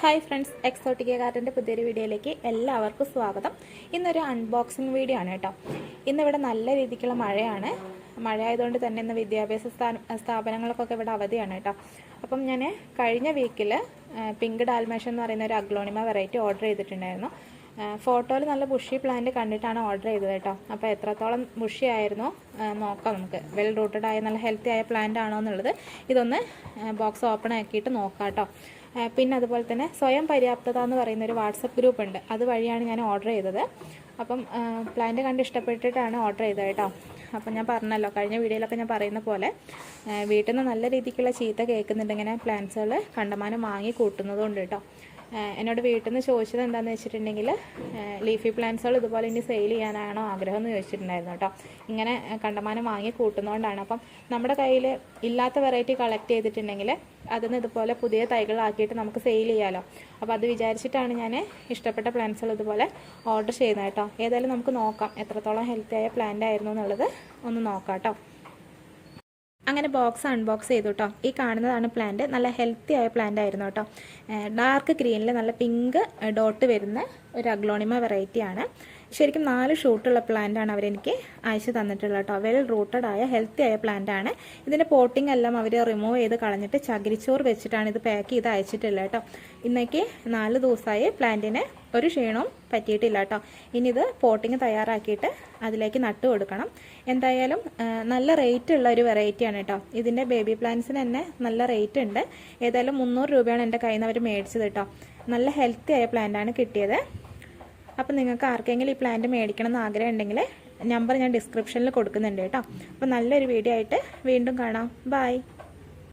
Hi friends Exotica കാർട്ടിന്റെ പുതിയൊരു വീഡിയോയിലേക്ക് എല്ലാവർക്കും സ്വാഗതം. ഇന്നൊരു അൺബോക്സിങ് വീഡിയോ ആണ് കേട്ടോ. ഇന്നിവിടെ നല്ല രീതിക്കുള്ള മഴയാണ്. മഴ ആയതുകൊണ്ട് തന്നെ ഇന്ന് വിദ്യാഭ്യാസ സ്ഥാപനങ്ങൾക്കൊക്കെ ഇവിടെ അവധിയാണ് കേട്ടോ. അപ്പം ഞാൻ കഴിഞ്ഞ വീക്കിൽ പിങ്ക് ഡാൽമേഷൻ എന്ന് പറയുന്ന ഒരു അഗ്ലോണിമ വെറൈറ്റി ഓർഡർ ചെയ്തിട്ടുണ്ടായിരുന്നു. ഫോട്ടോയിൽ നല്ല ബുഷി പ്ലാന്റ് കണ്ടിട്ടാണ് ഓർഡർ ചെയ്തത് കേട്ടോ. അപ്പോൾ എത്രത്തോളം ബുഷി ആയിരുന്നോ നോക്കാം നമുക്ക്. വെൽ റൂട്ടഡ് ആയ നല്ല ഹെൽത്തി ആയ പ്ലാന്റ് ആണോ എന്നുള്ളത് ഇതൊന്ന് ബോക്സ് ഓപ്പൺ ആക്കിയിട്ട് നോക്കാം കേട്ടോ. പിന്നെ അതുപോലെ തന്നെ സ്വയം പര്യാപ്തത എന്ന് പറയുന്ന ഒരു വാട്സപ്പ് ഗ്രൂപ്പ് ഉണ്ട്. അത് വഴിയാണ് ഞാൻ ഓർഡർ ചെയ്തത്. അപ്പം പ്ലാന്റ് കണ്ട് ഇഷ്ടപ്പെട്ടിട്ടാണ് ഓർഡർ ചെയ്തത് കേട്ടോ. അപ്പം ഞാൻ പറഞ്ഞല്ലോ കഴിഞ്ഞ വീഡിയോയിലൊക്കെ ഞാൻ പറയുന്ന പോലെ വീട്ടിൽ നിന്ന് നല്ല രീതിക്കുള്ള ചീത്ത കേൾക്കുന്നുണ്ട് ഇങ്ങനെ പ്ലാന്റ്സുകൾ കണ്ടമാനം വാങ്ങി കൂട്ടുന്നതുകൊണ്ട് കേട്ടോ. എന്നോട് വീട്ടിൽ നിന്ന് ചോദിച്ചത് എന്താണെന്ന് വെച്ചിട്ടുണ്ടെങ്കിൽ ലീഫി പ്ലാന്റ്സുകൾ ഇതുപോലെ ഇനി സെയിൽ ചെയ്യാനാണോ ആഗ്രഹം എന്ന് ചോദിച്ചിട്ടുണ്ടായിരുന്നു കേട്ടോ. ഇങ്ങനെ കണ്ടമാനം വാങ്ങി കൂട്ടുന്നതുകൊണ്ടാണ് അപ്പം നമ്മുടെ കയ്യിൽ ഇല്ലാത്ത വെറൈറ്റി കളക്ട് ചെയ്തിട്ടുണ്ടെങ്കിൽ അതിന് ഇതുപോലെ പുതിയ തൈകളാക്കിയിട്ട് നമുക്ക് സെയിൽ ചെയ്യാമല്ലോ അപ്പോൾ അത് വിചാരിച്ചിട്ടാണ് ഞാൻ ഇഷ്ടപ്പെട്ട പ്ലാന്റ്സുകൾ ഇതുപോലെ ഓർഡർ ചെയ്യുന്നത് കേട്ടോ. ഏതായാലും നമുക്ക് നോക്കാം എത്രത്തോളം ഹെൽത്തി ആയ പ്ലാന്റ് ആയിരുന്നു എന്നുള്ളത്. ഒന്ന് നോക്കാം കേട്ടോ. അങ്ങനെ ബോക്സ് അൺബോക്സ് ചെയ്തു കേട്ടോ ഈ കാണുന്നതാണ് പ്ലാന്റ് നല്ല ഹെൽത്തി ആയ പ്ലാന്റ് ആയിരുന്നു കേട്ടോ. ഡാർക്ക് ഗ്രീനിൽ നല്ല പിങ്ക് ഡോട്ട് വരുന്ന ഒരു അഗ്ലോണിമ വെറൈറ്റി ആണ്. ശരിക്കും നാല് ഷൂട്ടുള്ള പ്ലാന്റ് ആണ് അവരെനിക്ക് അയച്ചു തന്നിട്ടുള്ളത് കേട്ടോ. വെൽ റൂട്ടഡ് ആയ ഹെൽത്തി ആയ പ്ലാന്റ് ആണ് ഇതിന്റെ പോട്ടിംഗ് എല്ലാം അവർ റിമൂവ് ചെയ്ത് കളഞ്ഞിട്ട് ചകിരിച്ചോറ് വെച്ചിട്ടാണ് ഇത് പാക്ക് ചെയ്ത് അയച്ചിട്ടുള്ളത് കേട്ടോ. ഇന്നേക്ക് നാല് ദിവസമായി പ്ലാന്റിന് ഒരു ക്ഷീണവും പറ്റിയിട്ടില്ല കേട്ടോ. ഇനി ഇത് പോട്ടിങ് തയ്യാറാക്കിയിട്ട് അതിലേക്ക് നട്ടു കൊടുക്കണം. എന്തായാലും നല്ല റേറ്റ് ഉള്ള ഒരു വെറൈറ്റിയാണ് കേട്ടോ. ഇതിന്റെ ബേബി പ്ലാന്റ്സിന് തന്നെ നല്ല റേറ്റ് ഉണ്ട്. ഏതായാലും മുന്നൂറ് രൂപയാണ് എന്റെ കയ്യിൽ നിന്ന് അവർ മേടിച്ചത് കേട്ടോ. നല്ല ഹെൽത്തി ആയ പ്ലാന്റാണ് കിട്ടിയത്. അപ്പം നിങ്ങൾക്ക് ആർക്കെങ്കിലും ഈ പ്ലാന്റ് മേടിക്കണം എന്ന് ആഗ്രഹം ഉണ്ടെങ്കിൽ നമ്പർ ഞാൻ ഡിസ്ക്രിപ്ഷനിൽ കൊടുക്കുന്നുണ്ട് കേട്ടോ. അപ്പോൾ നല്ലൊരു വീഡിയോ ആയിട്ട് വീണ്ടും കാണാം. ബൈ